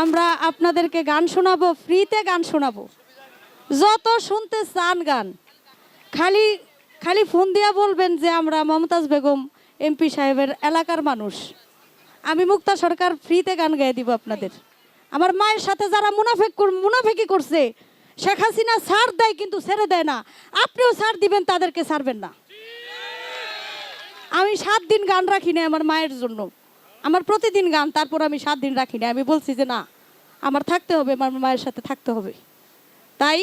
আমরা আপনাদেরকে গান শোনাবো, ফ্রিতে গান শোনাবো। যত শুনতে চান গান, খালি খালি ফোন দিয়া বলবেন যে আমরা মমতাজ বেগম এমপি সাহেবের এলাকার মানুষ। আমি মুক্তা সরকার ফ্রিতে গান গাইয়ে দিব আপনাদের। আমার মায়ের সাথে যারা মুনাফেক মুনাফেকি করছে, শেখ হাসিনা সার দেয় কিন্তু ছেড়ে দেয় না। আপনিও সার দিবেন, তাদেরকে ছাড়বেন না। আমি সাত দিন গান রাখি না আমার মায়ের জন্য। আমার প্রতিদিন গান, তারপর আমি সাত দিন রাখি না আমি বলছি যে না, আমার থাকতে হবে, আমার মায়ের সাথে থাকতে হবে। তাই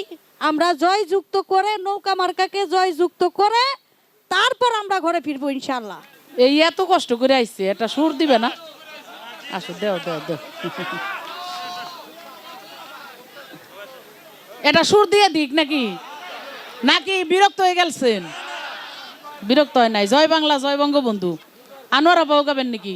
আমরা জয় যুক্ত করে, নৌকা মার্কাকে জয় যুক্ত করে, তারপর আমরা ঘরে ফিরবো ইনশাল্লাহ এই এত কষ্ট করে আইছে, এটা সুর দিবে না? আসো, দেও দেও দেও। এটা সুর দিয়ে দিক নাকি? নাকি বিরক্ত হয়ে গেলছেন? বিরক্ত হয় নাই। জয় বাংলা, জয় বঙ্গবন্ধু। আনোয়ার আবাও গাবেন নাকি?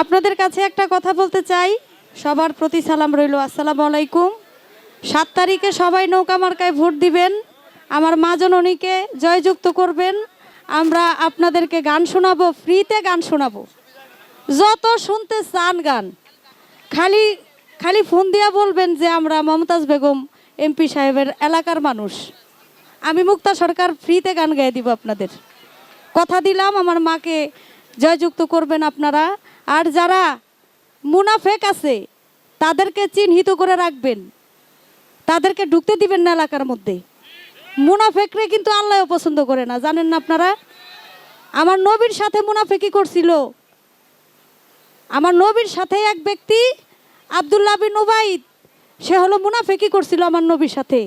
আপনাদের কাছে একটা কথা বলতে চাই। সবার প্রতি সালাম রইল, আসসালামু আলাইকুম। সাত তারিখে সবাই নৌকা মার্কায় ভোট দিবেন। আমার মা জননীকে জয়যুক্ত করবেন। আমরা আপনাদেরকে গান শোনাবো, ফ্রিতে গান শোনাবো। যত শুনতে চান গান। খালি খালি ফোন দিয়া বলবেন যে আমরা মমতাজ বেগম এমপি সাহেবের এলাকার মানুষ। আমি মুক্তা সরকার ফ্রিতে গান গাইয়ে দিব আপনাদের। কথা দিলাম, আমার মাকে জয়যুক্ত করবেন আপনারা। আর যারা মুনাফেক আছে, তাদেরকে চিহ্নিত করে রাখবেন। তাদেরকে ঢুকতে দিবেন না এলাকার মধ্যে। মুনাফেকরে কিন্তু আল্লাহও পছন্দ করে না। জানেন না আপনারা? আমার নবীর সাথে মুনাফেকি করছিল। আমার নবীর সাথে এক ব্যক্তি, আবদুল্লাহ বিন উবাইদ, সে হলো মুনাফেকি করছিল আমার নবীর সাথে।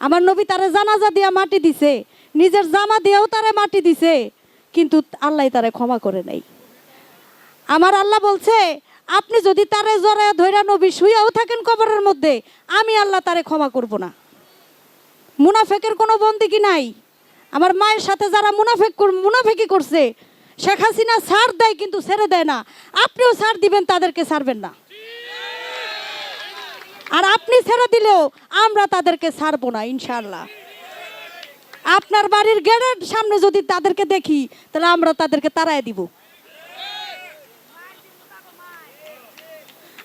আমার নবী তারে জানাজা দিয়া মাটি দিছে, নিজের জামা দিয়েও তারে মাটি দিছে, কিন্তু আল্লাহ তারে ক্ষমা করে নাই। আমার আল্লাহ বলছে, আপনি যদি তারে জরে ধৈরা নবী শুয়েও থাকেন কবরের মধ্যে, আমি আল্লাহ তারে ক্ষমা করব না। মুনাফেকের কোনো বন্দিকি নাই? আমার মায়ের সাথে যারা মুনাফেক মুনাফেকি করছে, শেখ হাসিনা সার দেয় কিন্তু ছেড়ে দেয় না। আপনিও সার দিবেন, তাদেরকে ছাড়বেন না। আর আপনি ছেড়ে দিলেও আমরা তাদেরকে ছাড়বো না ইনশাল্লাহ আপনার বাড়ির গেটের সামনে যদি তাদেরকে দেখি, তাহলে আমরা তাদেরকে তাড়ায় দিব।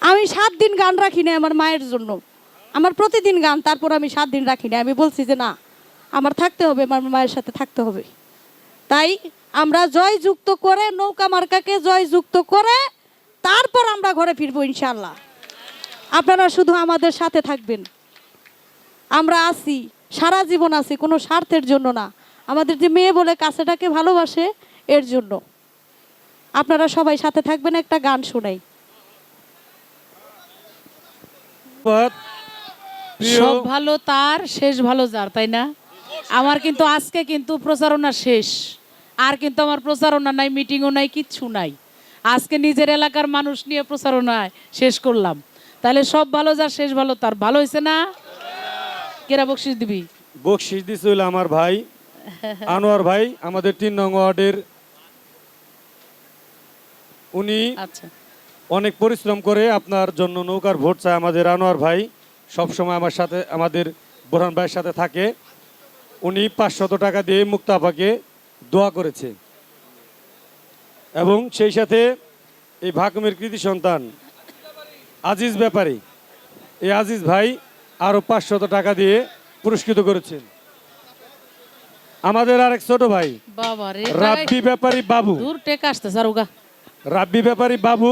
আমি সাত দিন গান রাখি না আমার মায়ের জন্য। আমার প্রতিদিন গান, তারপর আমি সাত দিন রাখি না আমি বলছি যে না, আমার থাকতে হবে, আমার মায়ের সাথে থাকতে হবে। তাই আমরা জয় যুক্ত করে, নৌকা মার্কাকে জয় যুক্ত করে, তারপর আমরা ঘরে ফিরবো ইনশাল্লাহ আপনারা শুধু আমাদের সাথে থাকবেন। আমরা আছি, সারা জীবন আছি, কোনো স্বার্থের জন্য না। আমাদের যে মেয়ে বলে কাছেটাকে ভালোবাসে, এর জন্য। আপনারা সবাই সাথে থাকবেন, একটা গান শোনাই। ধন্যবাদ। সব ভালো তার শেষ ভালো যার তাই না? আমার কিন্তু আজকে কিন্তু প্রচারণা শেষ। আর কিন্তু আমার প্রচারণা নাই মিটিংও নাই কিচ্ছু নাই। আজকে নিজের এলাকার মানুষ নিয়ে প্রচারণায় শেষ করলাম। তাহলে সব ভালো যার শেষ ভালো তার। ভালো হয়েছে না? কেরা বকশিস দিবি? বকশিস দিছিল আমার ভাই। আনোয়ার ভাই আমাদের তিন নং ওয়ার্ডের। উনি আচ্ছা। অনেক পরিশ্রম করে আপনার জন্য নৌকার ভোট চায় আমাদের আনোয়ার ভাই। সব সময় আমার সাথে আমাদের বোরহান ভাইয়ের সাথে থাকে। উনি পাঁচশত টাকা দিয়ে মুক্তাপাকে দোয়া করেছে। এবং সেই সাথে এই ভাকুমের কৃতি সন্তান আজিজ ব্যাপারী এই আজিজ ভাই আরও পাঁচশত টাকা দিয়ে পুরস্কৃত করেছেন। আমাদের আরেক ছোট ভাই রাব্বি ব্যাপারী বাবু। রাব্বি ব্যাপারী বাবু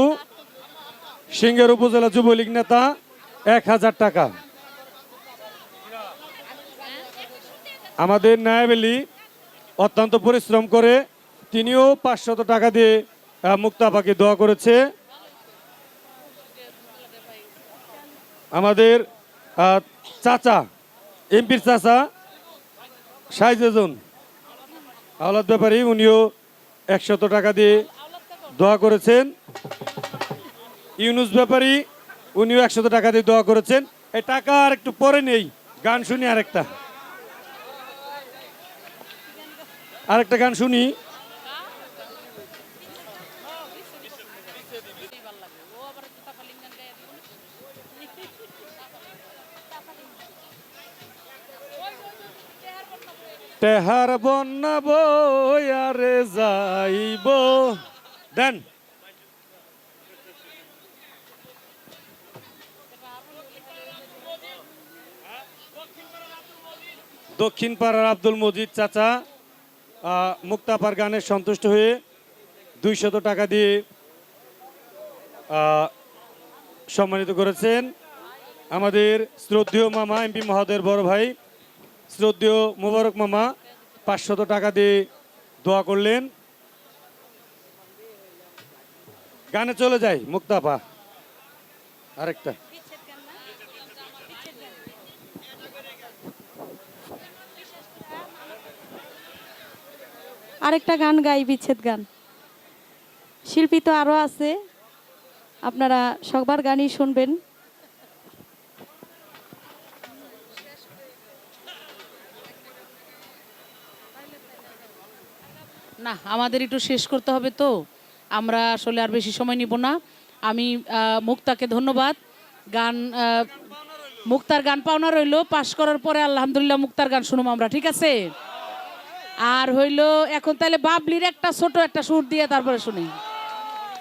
সিঙ্গের উপজেলা যুবলীগ নেতা, এক হাজার টাকা। আমাদের নায়াবেলি অত্যন্ত পরিশ্রম করে তিনিও পাঁচশত টাকা দিয়ে মুক্তাপাকে দোয়া করেছে। আমাদের চাচা, এমপির চাচা সাইজেজন আওলাদ ব্যাপারী, উনিও একশত টাকা দিয়ে দোয়া করেছেন। ইউনুস ব্যাপারী, উনিও একশত টাকা দিয়ে দোয়া করেছেন। এই টাকা আর একটু পরে নেই, গান শুনি আরেকটা। আরেকটা গান শুনি। তেহার বন্যা বয়ারে যাইব। দেন। দক্ষিণ পাড়ার আব্দুল মজিদ চাচা মুক্তাপার গানে সন্তুষ্ট হয়ে দুইশত টাকা দিয়ে সম্মানিত করেছেন আমাদের শ্রদ্ধেয় মামা এমপি মহোদয়ের বড় ভাই, শ্রদ্ধেয় মুবারক মামা, পাঁচশত টাকা দিয়ে দোয়া করলেন। গানে চলে যাই, মুক্তাপা। আরেকটা। আরেকটা গান গাই, বিচ্ছেদ গান। শিল্পী তো আরও আছে, আপনারা সবার গানই শুনবেন। না, আমাদের একটু শেষ করতে হবে তো। আমরা আসলে আর বেশি সময় নিব না। আমি মুক্তাকে ধন্যবাদ। গান মুক্তার গান পাওনা রইল, পাশ করার পরে আলহামদুলিল্লাহ মুক্তার গান শুনুম আমরা, ঠিক আছে? আর হইল এখন তাহলে বাবলির একটা ছোট একটা সুর দিয়ে তারপরে শুনি।